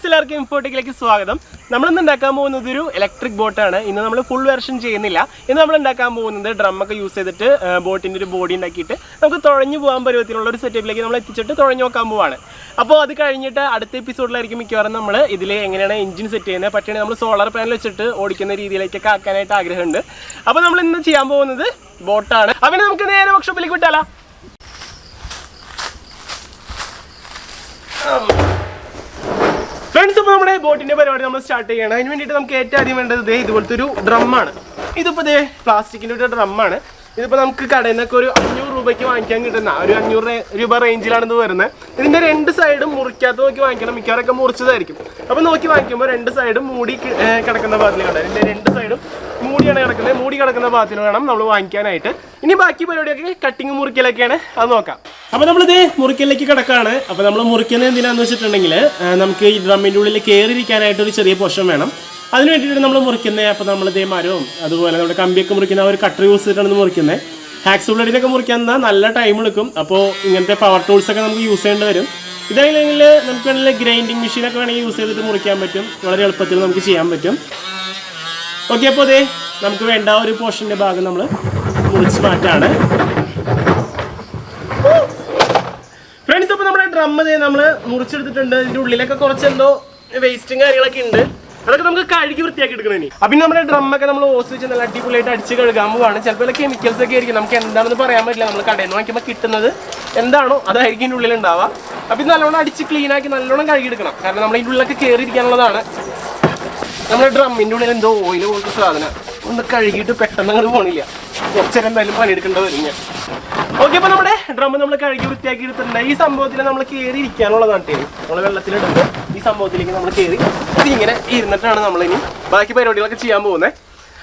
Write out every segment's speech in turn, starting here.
Friends എല്ലാവർക്കും ഇൻഫോട്ടിക്കിലേക്ക് സ്വാഗതം. നമ്മളിന്ന് ഉണ്ടാക്കാൻ പോകുന്നത് ഒരു ഇലക്ട്രിക് ബോട്ടാണ് ഇന്ന് നമ്മൾ ഫുൾ വെർഷൻ ചെയ്യുന്നില്ല. ഇന്ന് നമ്മൾ ഉണ്ടാക്കാൻ പോകുന്നത് ഡ്രമ്മൊക്കെ യൂസ് ചെയ്തിട്ട് ബോട്ടിന്റെ ഒരു ബോഡി ഉണ്ടാക്കിയിട്ട് നമുക്ക് തുഴഞ്ഞു പോകാൻ പരുവത്തിലുള്ള ഒരു സെറ്റപ്പിലേക്ക് നമ്മൾ എത്തിച്ചിട്ട് തുഴഞ്ഞു നോക്കാൻ പോവാണ്. അപ്പോൾ അത് കഴിഞ്ഞിട്ട് അടുത്ത എപ്പിസോഡിലായിരിക്കും മിക്കവാറും നമ്മൾ ഇതിൽ എങ്ങനെയാണ് എഞ്ചിൻ സെറ്റ് ചെയ്യുന്നത്. പറ്റുകയാണെങ്കിൽ നമ്മൾ സോളാർ പാനൽ വെച്ചിട്ട് ഓടിക്കുന്ന രീതിയിലേക്കൊക്കെ ആക്കാനായിട്ട് ആഗ്രഹമുണ്ട്. അപ്പോൾ നമ്മൾ ഇന്ന് ചെയ്യാൻ പോകുന്നത് ബോട്ടാണ് അങ്ങനെ നമുക്ക് നേരെ വർക്ക്ഷോപ്പിലേക്ക് വിട്ടാലോ. ഫ്രണ്ട്സ് ഇപ്പോൾ നമ്മുടെ ബോട്ടിന്റെ പരിപാടി നമ്മൾ സ്റ്റാർട്ട് ചെയ്യണം. അതിന് വേണ്ടിയിട്ട് നമുക്ക് ഏറ്റവും ആദ്യം വേണ്ടത് ദേ ഇതുപോലത്തെ ഒരു ഡ്രമ്മാണ് ഇതിപ്പോൾ ദേ പ്ലാസ്റ്റിക്കിന്റെ ഒരു ഡ്രമ്മാണ് ഇതിപ്പോൾ നമുക്ക് കടയിൽ നിന്നൊക്കെ ഒരു അഞ്ഞൂറ് രൂപയ്ക്ക് വാങ്ങിക്കാൻ കിട്ടുന്ന ഒരു അഞ്ഞൂറ് രൂപ റേഞ്ചിലാണ് ഇത് വരുന്നത് ഇതിന്റെ രണ്ട് സൈഡും മുറിക്കാത്ത നോക്കി വാങ്ങിക്കണം. മിക്കവാറൊക്കെ മുറിച്ചതായിരിക്കും. അപ്പോൾ നോക്കി വാങ്ങിക്കുമ്പോൾ രണ്ട് സൈഡും മൂടി കിടക്കുന്ന ഭാഗത്തിൽ കണ്ടത് ഇതിന്റെ രണ്ട് സൈഡും മൂടിയാണ് കിടക്കുന്നത്. മൂടി കിടക്കുന്ന ഭാഗത്തിൽ വേണം നമ്മൾ വാങ്ങിക്കാനായിട്ട്. ഇനി ബാക്കി പരിപാടിയൊക്കെ കട്ടിങ് മുറിക്കലൊക്കെയാണ്. അത് നോക്കാം. അപ്പോൾ നമ്മളിത് മുറിക്കലിലേക്ക് കിടക്കാണ്. അപ്പോൾ നമ്മൾ മുറിക്കുന്നത് എന്തിനാന്ന് വെച്ചിട്ടുണ്ടെങ്കിൽ നമുക്ക് ഈ ഡ്രമ്മിന്റെ ഉള്ളിൽ കയറിയിരിക്കാനായിട്ട് ഒരു ചെറിയ പോഷൻ വേണം. അതിന് വേണ്ടിയിട്ട് നമ്മൾ മുറിക്കുന്നത് അപ്പോൾ നമ്മൾ ഇതേ മരവും അതുപോലെ നമ്മുടെ കമ്പിയൊക്കെ മുറിക്കുന്ന ഒരു കട്ടർ യൂസ് ചെയ്തിട്ടാണ് മുറിക്കുന്നത് ഹാക്സ് ബ്ലഡിനൊക്കെ മുറിക്കാൻ നല്ല ടൈം എടുക്കും. അപ്പോൾ ഇങ്ങനത്തെ പവർ ടൂൾസൊക്കെ നമുക്ക് യൂസ് ചെയ്യേണ്ടി വരും. ഇതായില്ലെങ്കിൽ നമുക്ക് വേണമെങ്കിൽ ഗ്രൈൻഡിങ് മെഷീനൊക്കെ വേണമെങ്കിൽ യൂസ് ചെയ്തിട്ട് മുറിക്കാൻ പറ്റും. വളരെ എളുപ്പത്തിൽ നമുക്ക് ചെയ്യാൻ പറ്റും. ഓക്കെ അപ്പോൾ അതെ നമുക്ക് വേണ്ട ഒരു പോർഷന്റെ ഭാഗം നമ്മൾ മുറിച്ച് മാറ്റാണ്. അപ്പോൾ നമ്മൾ മുറിച്ചെടുത്തിട്ടുണ്ട്. ഇതിന്റെ ഉള്ളിലൊക്കെ കുറച്ച് എന്തോ വേസ്റ്റും കാര്യങ്ങളൊക്കെ ഉണ്ട്. അതൊക്കെ നമുക്ക് കഴുകി വൃത്തിയാക്കി എടുക്കണം ഇനി. അപ്പം നമ്മുടെ ഡ്രമ്മൊക്കെ നമ്മൾ ഓസ് വെച്ച് നല്ല അടിപൊളിയായിട്ട് അടിച്ച് കഴുകാൻ പോവാണ്. ചിലപ്പോൾ കെമിക്കൽസ് ഒക്കെ ആയിരിക്കും. നമുക്ക് എന്താണെന്ന് പറയാൻ പറ്റില്ല. നമ്മൾ കടയിൽ നിന്ന് വാങ്ങിക്കുമ്പോൾ കിട്ടുന്നത് എന്താണോ അതായിരിക്കും ഇതിന്റെ ഉള്ളിൽ ഉണ്ടാവുക അപ്പം നല്ലോണം അടിച്ച് ക്ലീൻ ആക്കി നല്ലോണം കഴുകിയെടുക്കണം കാരണം നമ്മൾ ഇതിന്റെ ഉള്ളിലൊക്കെ കയറിയിരിക്കാനുള്ളതാണ് നമ്മുടെ ഡ്രമ്മിന്റെ ഉള്ളിൽ എന്തോ ഓയിൽ പോലത്തെ സാധനം. ഒന്ന് കഴുകിയിട്ട് പെട്ടെന്ന് അങ്ങോട്ട് പോണില്ല. കുറച്ചേരം എന്തായാലും പണിയെടുക്കേണ്ടത് വരും ഞാൻ. ഓക്കെ അപ്പൊ നമ്മുടെ ഡ്രം നമ്മൾ കഴുകി വൃത്തിയാക്കി എടുത്തിട്ടുണ്ട് ഈ സംഭവത്തിൽ നമ്മൾ കയറി ഇരിക്കാനുള്ളതാണ് ടീം നമ്മൾ വെള്ളത്തിലിടുമ്പോൾ ഈ സംഭവത്തിലേക്ക് നമ്മൾ കയറി ഇങ്ങനെ ഇരുന്നിട്ടാണ് നമ്മൾ ഇനി ബാക്കി പരിപാടികളൊക്കെ ചെയ്യാൻ പോകുന്നത്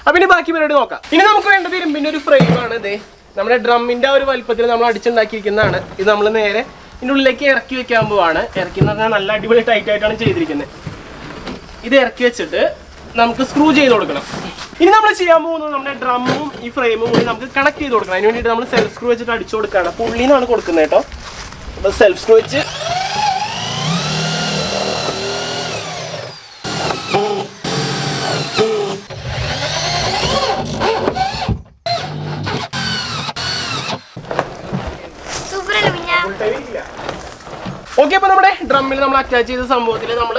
അപ്പൊ ഇനി ബാക്കി പരിപാടി നോക്കാം. ഇനി നമുക്ക് വേണ്ടത് ഇരുമ്പിന്റെ ഒരു ഫ്രെയിമാണ് ഇതേ നമ്മുടെ ഡ്രമ്മിന്റെ ആ ഒരു വലിപ്പത്തിൽ നമ്മൾ അടിച്ചുണ്ടാക്കിയിരിക്കുന്നതാണ്. ഇത് നമ്മൾ നേരെ ഇതിന്റെ ഉള്ളിലേക്ക് ഇറക്കി വെക്കാൻ പോവാണ്. ഇറക്കി എന്ന് പറഞ്ഞാൽ നല്ല അടിപൊളി ടൈറ്റ് ആയിട്ടാണ് ചെയ്തിരിക്കുന്നത് ഇത് ഇറക്കി വെച്ചിട്ട് നമുക്ക് സ്ക്രൂ ചെയ്ത് കൊടുക്കണം. ഇനി നമ്മൾ ചെയ്യാൻ പോകുന്നത് നമ്മുടെ ഡ്രമ്മും ഈ ഫ്രെയിമും കൂടി നമുക്ക് കണക്ട് ചെയ്ത് കൊടുക്കണം. അതിന് വേണ്ടിയിട്ട് നമ്മൾ സെൽഫ് സ്ക്രൂ വെച്ചിട്ട് അടിച്ചു കൊടുക്കുകയാണ്. അപ്പോൾ ഉള്ളിൽ നിന്നാണ് കൊടുക്കുന്നത് കേട്ടോ. അപ്പോൾ സെൽഫ് സ്ക്രൂ വെച്ച്. ഓക്കെ അപ്പോൾ നമ്മുടെ ഡ്രമ്മിൽ നമ്മൾ അറ്റാച്ച് ചെയ്ത സംഭവത്തിൽ നമ്മൾ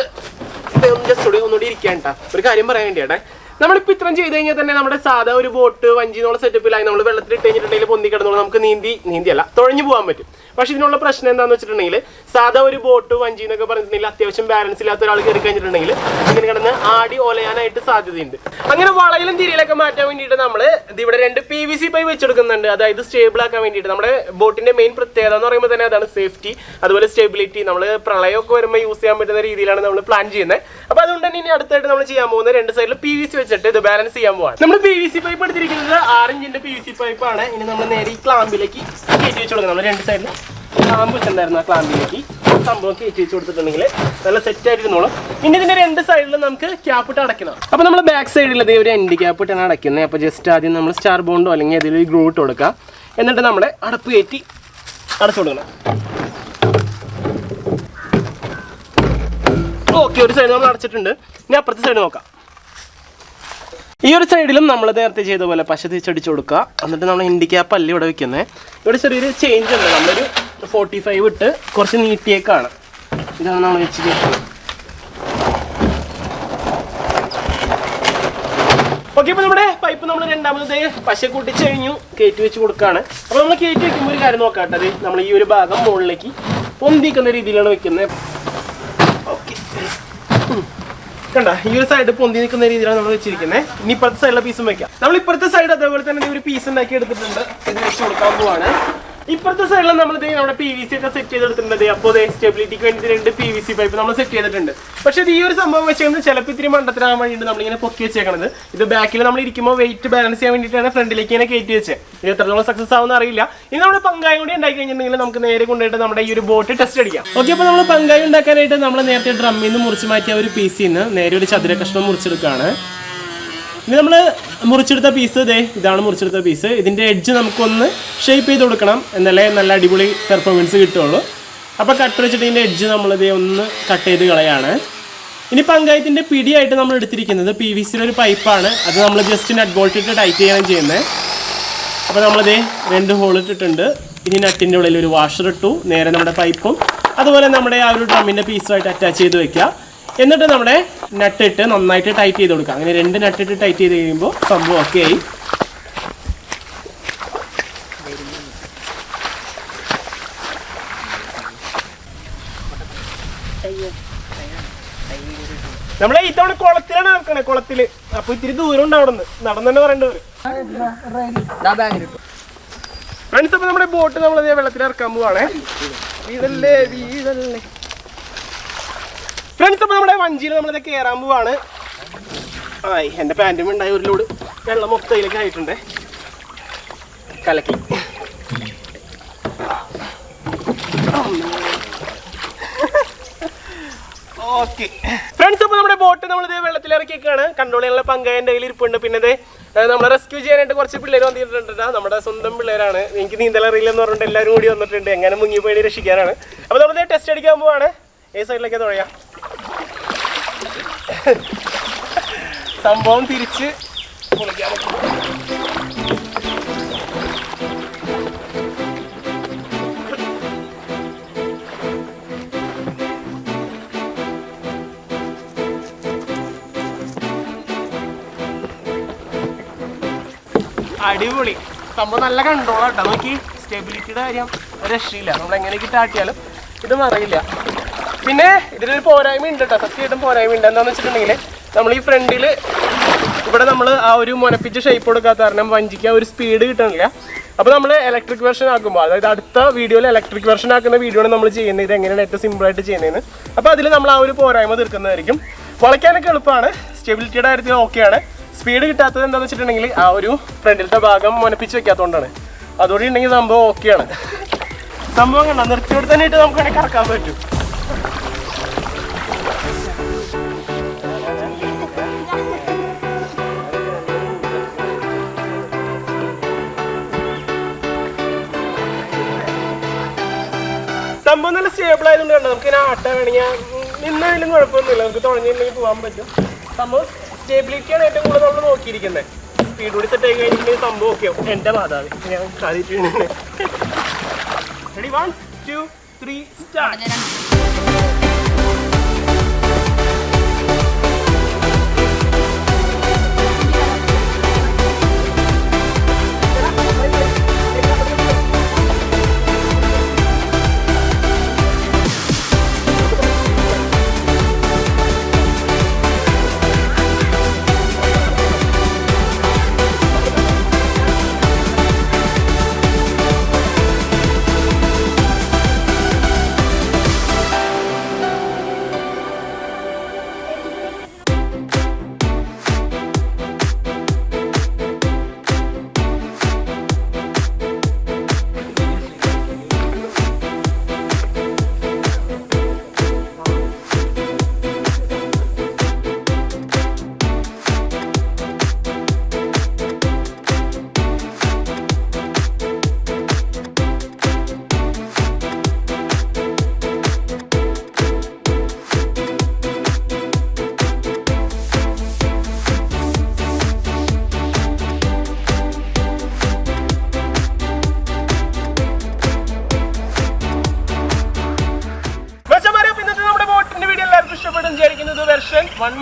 ജസ്റ്റ് കൂടി ഒന്നുകൂടി ഇരിക്കാൻ കേട്ടോ ഒരു കാര്യം പറയാൻ വേണ്ടിയാട്ടെ. നമ്മളിപ്പോൾ ഇത്രയും ചെയ്ത് കഴിഞ്ഞാൽ തന്നെ നമ്മുടെ സാധാ ഒരു ബോട്ട് വഞ്ചി എന്നുള്ള സെറ്റപ്പിലായി നമ്മൾ വെള്ളത്തിൽ ഇട്ട് കഴിഞ്ഞിട്ടുണ്ടെങ്കിൽ പൊന്തി കിടന്നോളൂ. നമുക്ക് നീന്തി നീന്തിയല്ല തുഴഞ്ഞു പോകാൻ പറ്റും. പക്ഷേ ഇതിനുള്ള പ്രശ്നം എന്താണെന്ന് വെച്ചിട്ടുണ്ടെങ്കിൽ സാധാ ഒരു ബോട്ട് വഞ്ചി എന്നൊക്കെ പറഞ്ഞിട്ടുണ്ടെങ്കിൽ അത്യാവശ്യം ബാലൻസ് ഇല്ലാത്ത ഒരാൾ കയറി കഴിഞ്ഞിട്ടുണ്ടെങ്കിൽ ഇങ്ങനെ കിടന്ന് ആടി ഒലയാനായിട്ട് സാധ്യതയുണ്ട്. അങ്ങനെ വളയിലും തിരിയിലൊക്കെ മാറ്റാൻ വേണ്ടിയിട്ട് നമ്മൾ ഇവിടെ രണ്ട് പി വി സി പൈപ്പ് വെച്ചെടുക്കുന്നുണ്ട്. അതായത് സ്റ്റേബിൾ ആക്കാൻ വേണ്ടിയിട്ട്. നമ്മുടെ ബോട്ടിന്റെ മെയിൻ പ്രത്യേകത എന്ന് പറയുമ്പോൾ തന്നെ അതാണ് സേഫ്റ്റി അതുപോലെ സ്റ്റെബിലിറ്റി നമ്മൾ പ്രളയമൊക്കെ വരുമ്പോൾ യൂസ് ചെയ്യാൻ പറ്റുന്ന രീതിയിലാണ് നമ്മൾ പ്ലാൻ ചെയ്യുന്നത്. അപ്പോൾ അതുകൊണ്ട് തന്നെ ഇനി അടുത്തായിട്ട് നമ്മൾ ചെയ്യാൻ പോകുന്നത് രണ്ട് സൈഡിൽ പി വി സി വെച്ചിട്ട് ഇത് ബാലൻസ് ചെയ്യാൻ പോവാണ്. നമ്മൾ പി വി സി പൈപ്പ് എടുത്തിരിക്കുന്നത് ആറ് ഇഞ്ചിന്റെ പി വി സി പൈപ്പാണ് ഇനി നമ്മൾ നേരെ ഈ ക്ലാമ്പിലേക്ക് കയറ്റി വെച്ച് കൊടുക്കുന്നത് നമ്മൾ രണ്ട് സൈഡിൽ ക്ലാമ്പ് വെച്ചിട്ടുണ്ടായിരുന്നു ആ ക്ലാമ്പിലേക്ക് സംഭവം കയറ്റി വെച്ച് കൊടുത്തിട്ടുണ്ടെങ്കിൽ നല്ല സെറ്റ് ആയിട്ടിരുന്നോളും. പിന്നെ ഇതിന്റെ രണ്ട് സൈഡിലും നമുക്ക് ക്യാപ്പ് ഇട്ട് അടയ്ക്കണം. അപ്പോൾ നമ്മൾ ബാക്ക് സൈഡിൽ ഇത് ഒരു എൻഡ് ക്യാപ്പ് ഇട്ടാണ് അടയ്ക്കുന്നത്. അപ്പോൾ ജസ്റ്റ് ആദ്യം നമ്മൾ സ്റ്റാർ ബോണ്ടോ അല്ലെങ്കിൽ ഏതെങ്കിലും ഗ്രൂ ഇട്ട് കൊടുക്കുക എന്നിട്ട് നമ്മുടെ അടപ്പ് കയറ്റി അടച്ചു കൊടുക്കണം. ഓക്കെ ഒരു സൈഡ് നമ്മൾ അടച്ചിട്ടുണ്ട്. ഇനി അപ്പുറത്തെ സൈഡ് നോക്കാം. ഈ ഒരു സൈഡിലും നമ്മൾ നേരത്തെ ചെയ്ത പോലെ പശ തിരിച്ചടിച്ചു കൊടുക്കുക. എന്നിട്ട് നമ്മൾ ഇൻഡിക്യാപ്പ് അല്ല ഇവിടെ വെക്കുന്നത് ഇവിടെ ചെറിയൊരു ചേഞ്ച് ഉണ്ട്. നമ്മളൊരു ഫോർട്ടി ഫൈവ് ഇട്ട് കുറച്ച് നീട്ടിയേക്കാണ്. ഇതാണ് നമ്മൾ വെച്ച് ചെയ്യുന്നത് ഓക്കെ അപ്പോൾ നമ്മുടെ പൈപ്പ് നമ്മൾ രണ്ടാമത് പശ കൂട്ടിച്ച് കഴിഞ്ഞു കയറ്റി വെച്ച് കൊടുക്കുകയാണ് അപ്പോൾ നമ്മൾ കയറ്റി വെക്കുമ്പോൾ ഒരു കാര്യം നോക്കാട്ടത് നമ്മൾ ഈ ഒരു ഭാഗം മുകളിലേക്ക് പൊന്തിക്കുന്ന രീതിയിലാണ് വെക്കുന്നത് ഓക്കെ കണ്ട ഈ ഒരു സൈഡ് പൊന്തി നിൽക്കുന്ന രീതിയിലാണ് നമ്മൾ വെച്ചിരിക്കുന്നത് ഇനി ഇപ്പുറത്തെ സൈഡിലെ പീസും വെക്കാം. നമ്മൾ ഇപ്പുറത്തെ സൈഡ് അതേപോലെ തന്നെ ഒരു പീസ് ഉണ്ടാക്കി എടുത്തിട്ടുണ്ട്. ഇത് വെച്ച് കൊടുക്കാൻ പോവാണ്. ഇപ്പുറത്തെ സൈഡിൽ നമ്മൾ ഇത് നമ്മുടെ പി വി സി ഒക്കെ സെറ്റ് ചെയ്തെടുത്തിട്ടുണ്ട്. അപ്പോൾ സ്റ്റെബിലിറ്റിക്ക് വേണ്ടി രണ്ട് പി വി സി പൈപ്പ് നമ്മൾ സെറ്റ് ചെയ്തിട്ടുണ്ട്. പക്ഷേ ഇത് ഈ ഒരു സംഭവം വെച്ചിരുന്നത് ചിലപ്പോൾ ഇത്തിരി മണ്ടത്തിനാൻ വേണ്ടിയിട്ട് നമ്മളിങ്ങനെ പൊക്കി വെച്ചേക്കണത്. ഇത് ബാക്കിൽ നമ്മൾ ഇരിക്കുമ്പോൾ വെയിറ്റ് ബാലൻസ് ചെയ്യാൻ വേണ്ടിയിട്ടാണ് ഫ്രണ്ടിലേക്ക് ഇങ്ങനെ കയറ്റി വെച്ചത്. ഇത് എത്രത്തോളം സക്സസ് ആവുമെന്ന് അറിയില്ല. ഇനി നമ്മൾ പങ്കായം കൂടി ഉണ്ടാക്കി കഴിഞ്ഞിട്ടുണ്ടെങ്കിൽ നമുക്ക് നേരെ കൊണ്ടുപോയിട്ട് നമ്മുടെ ഈ ഒരു ബോട്ട് ടെസ്റ്റ് അടിക്കാം. ഓക്കെ അപ്പോൾ നമ്മൾ പങ്കായം ഉണ്ടാക്കാനായിട്ട് നമ്മൾ നേരത്തെ ഡ്രമ്മിൽ നിന്ന് മുറിച്ച് മാറ്റിയ ഒരു പീസിൽ നിന്ന് നേരെ ഒരു ചതുര കഷ്ണം മുറിച്ചെടുക്കുകയാണ് ഇനി നമ്മൾ മുറിച്ചെടുത്ത പീസ് ഇതേ ഇതാണ് മുറിച്ചെടുത്ത പീസ് ഇതിന്റെ എഡ്ജ് നമുക്കൊന്ന് ഷേപ്പ് ചെയ്ത് കൊടുക്കണം. എന്നാലേ നല്ല അടിപൊളി പെർഫോമൻസ് കിട്ടുള്ളൂ അപ്പോൾ കട്ട് വെച്ചിട്ട് ഇതിന്റെ എഡ്ജ് നമ്മളിതേ ഒന്ന് കട്ട് ചെയ്ത് കളയാണ്. ഇനി പങ്കായത്തിന്റെ പിടിയായിട്ട് നമ്മൾ എടുത്തിരിക്കുന്നത് പി വി സിയുടെ ഒരു പൈപ്പാണ് അത് നമ്മൾ ജസ്റ്റ് നട്ട് ബോൾട്ട് ഇട്ട് ടൈറ്റ് ചെയ്യാൻ ചെയ്യുന്നത് അപ്പോൾ നമ്മളിത് രണ്ട് ഹോൾ ഇട്ടിട്ടുണ്ട്. ഇനി നട്ടിന്റെ ഉള്ളിൽ ഒരു വാഷർ ഇട്ടു. നേരെ നമ്മുടെ പൈപ്പും അതുപോലെ നമ്മുടെ ആ ഒരു ഡ്രമ്മിന്റെ പീസുമായിട്ട് അറ്റാച്ച് ചെയ്ത് വെക്കുക. എന്നിട്ട് നമ്മുടെ നട്ട് ഇട്ട് നന്നായിട്ട് ടൈറ്റ് ചെയ്ത് കൊടുക്കുക. അങ്ങനെ രണ്ട് നട്ട് ഇട്ട് ടൈറ്റ് ചെയ്ത് കഴിയുമ്പോൾ സംഭവം ഒക്കെ ആയി. നമ്മളെ ഇത്തവണ കുളത്തിലാണ് നടക്കണേ കുളത്തിൽ. അപ്പൊ ഇത്തിരി ദൂരം ഉണ്ട് അവിടെ നിന്ന് നടന്നു തന്നെ പറയേണ്ടി വരും. ഫ്രണ്ട്സ് അപ്പൊ നമ്മുടെ ബോട്ട് നമ്മൾ വെള്ളത്തിൽ ഇറക്കാൻ പോവാണേ. വീടല്ലേ വീടല്ലേ ഫ്രണ്ട്സ് അപ്പൊ നമ്മുടെ വഞ്ചിയിൽ നമ്മളിത് കയറാൻ പോവാണ്. ആയി എന്റെ പാന്റും ഉണ്ടായി ഒരു ലോഡ് വെള്ളം മൊത്തയിലേക്ക് ആയിട്ടുണ്ട്. കലക്കി. ഓക്കെ ഫ്രണ്ട്സ് അപ്പോൾ നമ്മുടെ ബോട്ട് നമ്മളിത് വെള്ളത്തിൽ ഇറക്കിയൊക്കെയാണ് കൺട്രോൾ ചെയ്യാനുള്ള പങ്കായന്റെ കയ്യിൽ ഇരിപ്പുണ്ട്. പിന്നെ നമ്മളെ റെസ്ക്യൂ ചെയ്യാനായിട്ട് കുറച്ച് പിള്ളേർ വന്നിട്ടുണ്ട് നമ്മുടെ സ്വന്തം പിള്ളേരാണ്. എനിക്ക് നീന്തൽ അറിയില്ലെന്ന് പറഞ്ഞിട്ട് എല്ലാവരും കൂടി വന്നിട്ടുണ്ട്. എങ്ങനെ മുങ്ങിപ്പോയി രക്ഷിക്കാനാണ്. അപ്പോൾ നമ്മൾ ടെസ്റ്റ് അടിക്കാൻ പോവാണ്. ഏ സൈഡിലേക്ക് തുഴയാ സംഭവം തിരിച്ച് പൊളിക്കാൻ അടിപൊളി. സംഭവം നല്ല കൺട്രോൾ നോക്കി സ്റ്റെബിലിറ്റിയുടെ കാര്യം രക്ഷയില്ല. നമ്മൾ എങ്ങനെയൊക്കെ ആട്ടിയാലും ഇത് അറിയില്ല. പിന്നെ ഇതിലൊരു പോരായ്മ ഉണ്ട് കേട്ടോ സത്യമായിട്ടും പോരായ്മ ഉണ്ട്. എന്താണെന്ന് വെച്ചിട്ടുണ്ടെങ്കിൽ നമ്മൾ ഈ ഫ്രണ്ടിൽ ഇവിടെ നമ്മൾ ആ ഒരു മുനപ്പിച്ച് ഷേപ്പ് കൊടുക്കാത്ത കാരണം വഞ്ചിക്ക് ആ ഒരു സ്പീഡ് കിട്ടണില്ല. അപ്പോൾ നമ്മൾ ഇലക്ട്രിക് വെർഷൻ ആക്കുമ്പോൾ അതായത് അടുത്ത വീഡിയോയിൽ ഇലക്ട്രിക് വെർഷൻ ആക്കുന്ന വീഡിയോ നമ്മൾ ചെയ്യുന്നത്. ഇത് എങ്ങനെയാണ് ഏറ്റവും സിമ്പിളായിട്ട് ചെയ്യുന്നതെന്ന്. അപ്പോൾ അതിൽ നമ്മൾ ആ ഒരു പോരായ്മ തീർക്കുന്നതായിരിക്കും. വളയ്ക്കാനൊക്കെ എളുപ്പമാണ് സ്റ്റെബിലിറ്റിയുടെ കാര്യത്തിൽ ഓക്കെയാണ് സ്പീഡ് കിട്ടാത്തത് എന്താണെന്ന് വെച്ചിട്ടുണ്ടെങ്കിൽ ആ ഒരു ഫ്രണ്ടിലത്തെ ഭാഗം മുനപ്പിച്ച് വെക്കാത്തതുകൊണ്ടാണ് അതുകൊണ്ട് ഉണ്ടെങ്കിൽ സംഭവം ഓക്കെയാണ് സംഭവം കണ്ടോ? നിർത്തിയോട് തന്നെ ഇട്ട് നമുക്ക് വേണമെങ്കിൽ കറക്കാൻ പറ്റും. സംഭവം നല്ല സ്റ്റേബിൾ ആയതുകൊണ്ട് കണ്ടോ? നമുക്ക് ഇങ്ങനെ ആട്ട വേണമെങ്കിൽ നിന്നായാലും കുഴപ്പമൊന്നുമില്ല. നമുക്ക് തുഴഞ്ഞിട്ടുണ്ടെങ്കിൽ പോകാൻ പറ്റും. സംഭവം സ്റ്റേബിലിറ്റിയാണ് ഏറ്റവും കൂടുതൽ നമ്മൾ നോക്കിയിരിക്കുന്നത് സ്പീഡ് കൂടി സെറ്റ് ആയി കഴിഞ്ഞിട്ടുണ്ടെങ്കിൽ സംഭവം ഓക്കെ എന്റെ മാതാവ് ഞാൻ സാധിച്ചു ready one two three start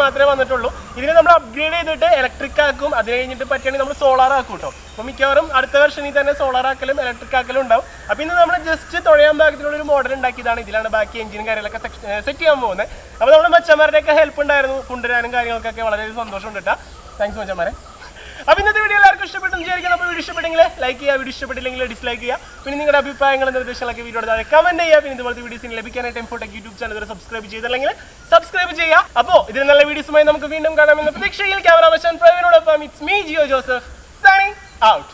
മാത്രമേ വന്നിട്ടുള്ളൂ. ഇതിനെ നമ്മൾ അപ്ഗ്രേഡ് ചെയ്തിട്ട് ഇലക്ട്രിക് ആക്കും. അത് കഴിഞ്ഞിട്ട് പറ്റുകയാണെങ്കിൽ നമ്മൾ സോളാർ ആക്കും കേട്ടോ. അപ്പോൾ മിക്കവാറും അടുത്ത വെർഷനിൽ തന്നെ സോളാർ ആക്കലും ഇലക്ട്രിക് ആക്കലും ഉണ്ടാവും. അപ്പോൾ ഇന്ന് നമ്മൾ ജസ്റ്റ് തുഴയാൻ ഭാഗത്തിലുള്ള ഒരു മോഡൽ ഉണ്ടാക്കിയതാണ്. ഇതിലാണ് ബാക്കി എഞ്ചിനും കാര്യങ്ങളൊക്കെ സെറ്റ് ചെയ്യാൻ പോകുന്നത്. അപ്പോൾ നമ്മുടെ മച്ചന്മാരുടെയൊക്കെ ഹെൽപ്പ് ഉണ്ടായിരുന്നു. കൊണ്ടുവരാനും കാര്യങ്ങൾക്കൊക്കെ വളരെ സന്തോഷമുണ്ട് കേട്ടോ. താങ്ക്സ് മച്ചന്മാരെ. അപ്പോൾ ഇന്നത്തെ വീഡിയോ എല്ലാവർക്കും ഇഷ്ടപ്പെട്ടെന്ന് വിചാരിക്കുന്നു. ഇഷ്ടപ്പെട്ടെങ്കിൽ ലൈക്ക് ചെയ്യുക വീഡിയോ ഇഷ്ടപ്പെട്ടില്ലെങ്കിൽ ഡിസ്ലൈക്ക് ചെയ്യുക. പിന്നെ നിങ്ങളുടെ അഭിപ്രായങ്ങളും നിർദ്ദേശങ്ങളൊക്കെ വീഡിയോ താഴെ കമന്റ് ചെയ്യുക. പിന്നെ ഇതുപോലത്തെ വീഡിയോസിന് ലഭിക്കാനായിട്ട് എംഫോട്ടെക് യൂട്യൂബ് ചാനൽ സബ്സ്ക്രൈബ് ചെയ്തില്ലെങ്കിൽ സബ്സ്ക്രൈബ് ചെയ്യുക. അപ്പോൾ ഇതിന് നല്ല വീഡിയോസുമായി നമുക്ക് വീണ്ടും കാണാമെന്ന പ്രതീക്ഷയിൽ ക്യാമറ വശം പ്രവീനോടൊപ്പം it's me Jio Joseph signing out